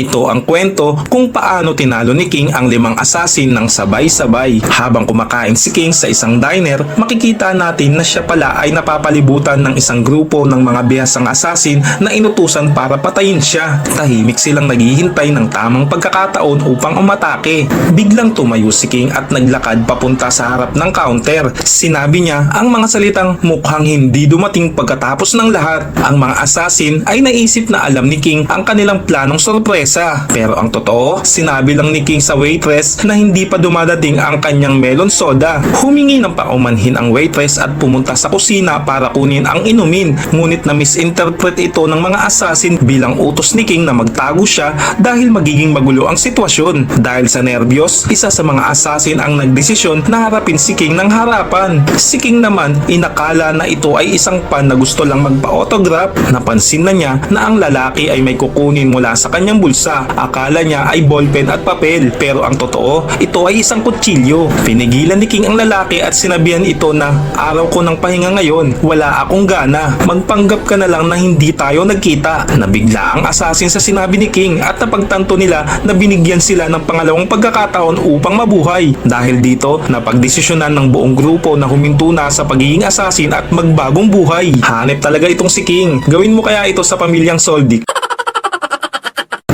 Ito ang kwento kung paano tinalo ni King ang limang assassin ng sabay-sabay. Habang kumakain si King sa isang diner, makikita natin na siya pala ay napapalibutan ng isang grupo ng mga bihasang assassin na inutusan para patayin siya. Tahimik silang naghihintay ng tamang pagkakataon upang umatake. Biglang tumayo si King at naglakad papunta sa harap ng counter. Sinabi niya ang mga salitang mukhang hindi dumating pagkatapos ng lahat. Ang mga assassin ay naisip na alam ni King ang kanilang planong sorpresa. Pero ang totoo, sinabi lang ni King sa waitress na hindi pa dumadating ang kanyang melon soda. Humingi ng paumanhin ang waitress at pumunta sa kusina para kunin ang inumin. Ngunit na misinterpret ito ng mga assassin bilang utos ni King na magtago siya dahil magiging magulo ang sitwasyon. Dahil sa nervyos, isa sa mga assassin ang nagdesisyon na harapin si King ng harapan. Si King naman, inakala na ito ay isang pan na gusto lang magpa-autograph. Napansin na niya na ang lalaki ay may kukunin mula sa kanyang bulsa. Akala niya ay ballpen at papel pero ang totoo, ito ay isang kutsilyo. Pinigilan ni King ang lalaki at sinabihan ito na araw ko ng pahinga ngayon, wala akong gana. Magpanggap ka na lang na hindi tayo nagkita. Nabigla ang assassin sa sinabi ni King at napagtanto nila na binigyan sila ng pangalawang pagkakataon upang mabuhay. Dahil dito, napagdesisyonan ng buong grupo na huminto na sa pagiging assassin at magbagong buhay. Hanep talaga itong si King. Gawin mo kaya ito sa pamilyang Soldic.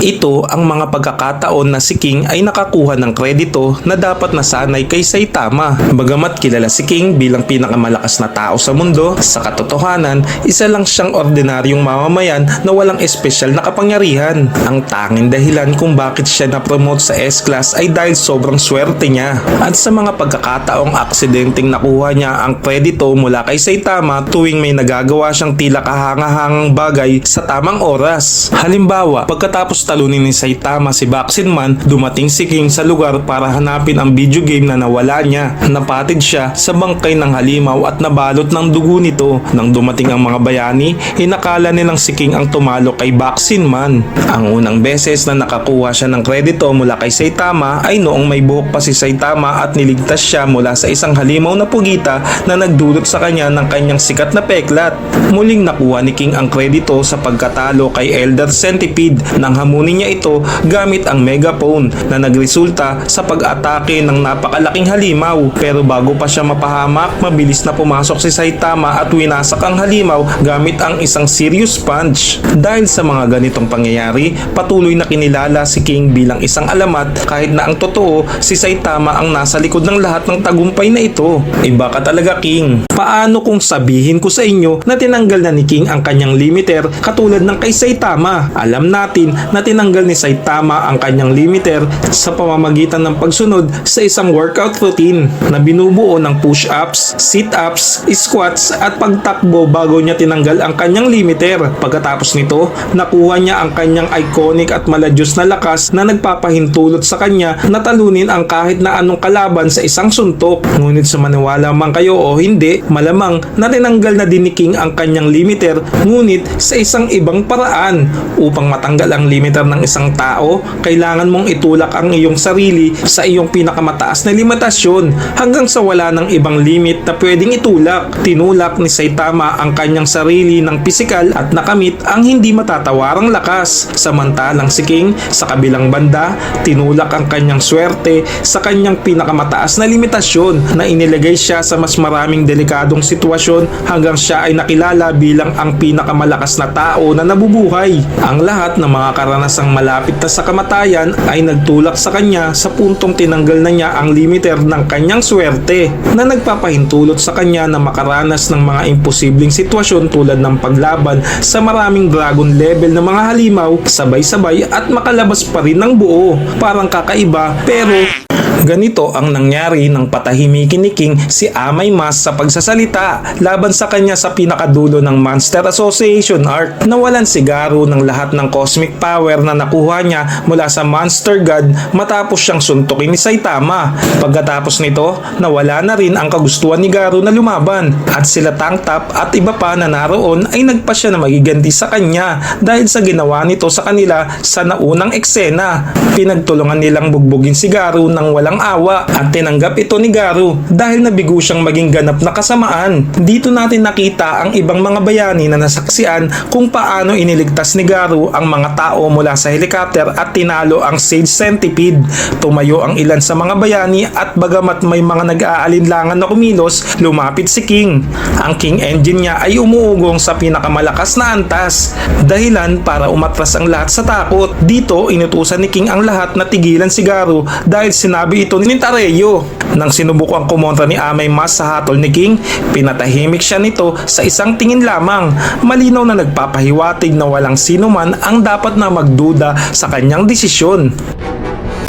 Ito ang mga pagkakataon na si King ay nakakuha ng kredito na dapat nasanay kay Saitama. Bagamat kilala si King bilang pinakamalakas na tao sa mundo, sa katotohanan, isa lang siyang ordinaryong mamamayan na walang espesyal na kapangyarihan. Ang tanging dahilan kung bakit siya na-promote sa S-Class ay dahil sobrang swerte niya. At sa mga pagkakataong aksidenteng nakuha niya ang kredito mula kay Saitama tuwing may nagagawa siyang tila kahangahangang bagay sa tamang oras. Halimbawa, pagkatapos talunin ni Saitama si Baxinman, dumating si King sa lugar para hanapin ang video game na nawala niya. Napatid siya sa bangkay ng halimaw at nabalot ng dugo nito. Nang dumating ang mga bayani, inakala nilang si King ang tumalo kay Baxinman. Ang unang beses na nakakuha siya ng kredito mula kay Saitama ay noong may buhok pa si Saitama at niligtas siya mula sa isang halimaw na pugita na nagdulot sa kanya ng kanyang sikat na peklat. Muling nakuha ni King ang kredito sa pagkatalo kay Elder Centipede nang hamunin niya ito gamit ang megaphone na nagresulta sa pag-atake ng napakalaking halimaw. Pero bago pa siya mapahamak, mabilis na pumasok si Saitama at winasak ang halimaw gamit ang isang serious punch. Dahil sa mga ganitong pangyayari, patuloy na kinilala si King bilang isang alamat kahit na ang totoo si Saitama ang nasa likod ng lahat ng tagumpay na ito. Iba ka talaga King. Paano kung sabihin ko sa inyo na tinanggal na ni King ang kanyang limiter katulad ng kay Saitama? Alam natin na tinanggal ni Saitama ang kanyang limiter sa pamamagitan ng pagsunod sa isang workout routine na binubuo ng push-ups, sit-ups, squats at pagtakbo bago niya tinanggal ang kanyang limiter. Pagkatapos nito, nakuha niya ang kanyang iconic at maladyos na lakas na nagpapahintulot sa kanya na talunin ang kahit na anong kalaban sa isang suntok. Ngunit sa maniwala man kayo o hindi, malamang na tinanggal na din ni King ang kanyang limiter ngunit sa isang ibang paraan. Upang matanggal ang limiter ng isang tao, kailangan mong itulak ang iyong sarili sa iyong pinakamataas na limitasyon hanggang sa wala ng ibang limit na pwedeng itulak. Tinulak ni Saitama ang kanyang sarili ng pisikal at nakamit ang hindi matatawarang lakas. Samantalang si King sa kabilang banda, tinulak ang kanyang swerte sa kanyang pinakamataas na limitasyon na inilagay siya sa mas maraming delikadong sitwasyon hanggang siya ay nakilala bilang ang pinakamalakas na tao na nabubuhay. Ang lahat ng mga karanasang malapit na sa kamatayan ay nagtulak sa kanya sa puntong tinanggal na niya ang limiter ng kanyang swerte na nagpapahintulot sa kanya na makaranas ng mga imposibleng sitwasyon tulad ng paglaban sa maraming dragon level na mga halimaw sabay-sabay at makalabas pa rin ng buo. Parang kakaiba pero Ganito ang nangyari ng patahimikin ni King si Amay Mas sa pagsasalita laban sa kanya sa pinakadulo ng Monster Association Arc. Nawalan si Garu ng lahat ng cosmic power na nakuha niya mula sa Monster God matapos siyang suntukin ni Saitama. Pagkatapos nito, nawala na rin ang kagustuhan ni Garu na lumaban at sila Tangtap at iba pa na naroon ay nagpasya na magiganti sa kanya dahil sa ginawa nito sa kanila sa naunang eksena. Pinagtulungan nilang bugbugin si Garu ng walang walang awa at tinanggap ito ni Garu dahil nabigo siyang maging ganap na kasamaan. Dito natin nakita ang ibang mga bayani na nasaksian kung paano iniligtas ni Garu ang mga tao mula sa helicopter at tinalo ang Sage Centipede. Tumayo ang ilan sa mga bayani at bagamat may mga nag-aalinlangan na kumilos, lumapit si King. Ang King engine niya ay umuugong sa pinakamalakas na antas. Dahilan para umatras ang lahat sa takot. Dito, inutusan ni King ang lahat na tigilan si Garu dahil sinabi ito ni Tareyo. Nang sinubukang kumontra ni Amay Mas sa hatol ni King, pinatahimik siya nito sa isang tingin lamang. Malinaw na nagpapahiwatig na walang sino man ang dapat na magduda sa kanyang desisyon.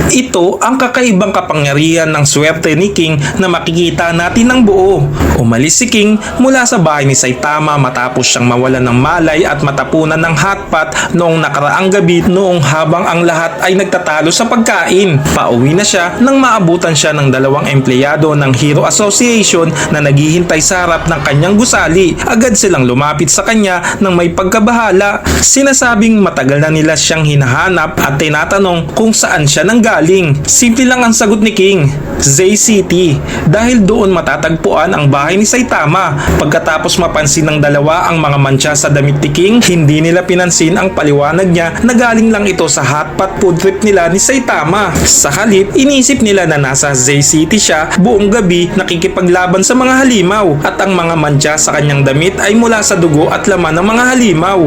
Ito ang kakaibang kapangyarihan ng swerte ni King na makikita natin ng buo. Umalis si King mula sa bahay ni Saitama matapos siyang mawalan ng malay at matapunan ng hotpot noong nakaraang gabi noong habang ang lahat ay nagtatalo sa pagkain. Pauwi na siya nang maabutan siya ng dalawang empleyado ng Hero Association na naghihintay sa harap ng kanyang gusali. Agad silang lumapit sa kanya ng may pagkabahala. Sinasabing matagal na nila siyang hinahanap at tinatanong kung saan siya nanggaling. Simple lang ang sagot ni King, Zay City. Dahil doon matatagpuan ang bahay ni Saitama. Pagkatapos mapansin ng dalawa ang mga mantsa sa damit ni King, hindi nila pinansin ang paliwanag niya na galing lang ito sa hotpot food trip nila ni Saitama. Sa halip, inisip nila na nasa Zay City siya buong gabi nakikipaglaban sa mga halimaw at ang mga mantsa sa kanyang damit ay mula sa dugo at laman ng mga halimaw.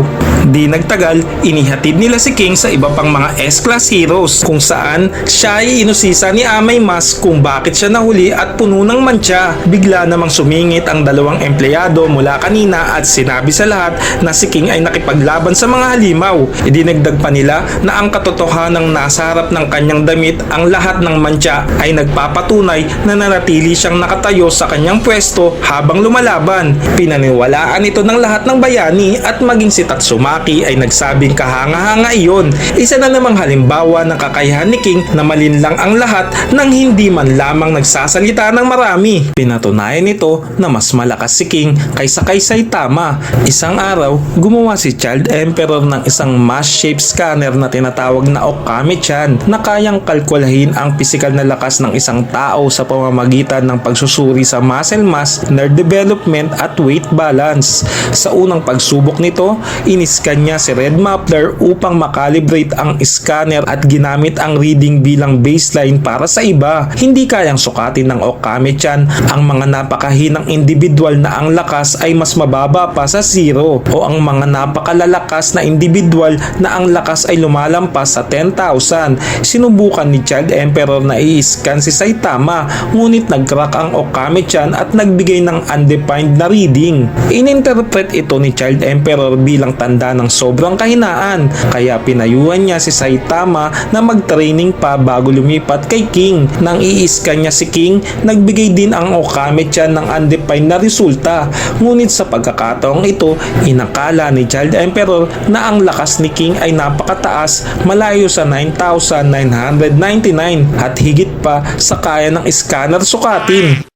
Di nagtagal, inihatid nila si King sa iba pang mga S-Class heroes kung saan siya ay inusisa ni Amay Mas kung bakit siya nahuli at puno ng mantsa. Bigla namang sumingit ang dalawang empleyado mula kanina at sinabi sa lahat na si King ay nakipaglaban sa mga halimaw. Idinagdag pa nila na ang katotohanang nasa harap ng kanyang damit ang lahat ng mantsa ay nagpapatunay na nanatili siyang nakatayo sa kanyang pwesto habang lumalaban. Pinaniwalaan ito ng lahat ng bayani at maging si Tatsumaki ay nagsabing kahanga-hanga iyon. Isa na namang halimbawa ng kakayahan ni King na malinlang ang lahat nang hindi man lamang nagsasalita ng marami. Pinatunayan nito na mas malakas si King kaysa kay Saitama. Isang araw, gumawa si Child Emperor ng isang mass shape scanner na tinatawag na Okami-chan na kayang kalkulahin ang pisikal na lakas ng isang tao sa pamamagitan ng pagsusuri sa muscle mass, nerve development at weight balance. Sa unang pagsubok nito, iniskan niya si Red Muffler upang makalibrate ang scanner at ginamit ang reading bilang baseline para sa iba. Hindi kayang sukatin ng Okami-chan ang mga napakahinang individual na ang lakas ay mas mababa pa sa zero o ang mga napakalalakas na individual na ang lakas ay lumalampas sa 10,000. Sinubukan ni Child Emperor na i-scan si Saitama ngunit nag-crack ang Okami-chan at nagbigay ng undefined na reading. Ininterpret ito ni Child Emperor bilang tanda ng sobrang kahinaan kaya pinayuhan niya si Saitama na mag-training pa bago lumipat kay King. Nang i-scan niya si King, nagbigay din ang Okami-chan ng undefined na resulta. Ngunit sa pagkakataong ito, inakala ni Child Emperor na ang lakas ni King ay napakataas malayo sa 9,999 at higit pa sa kaya ng scanner sukatin.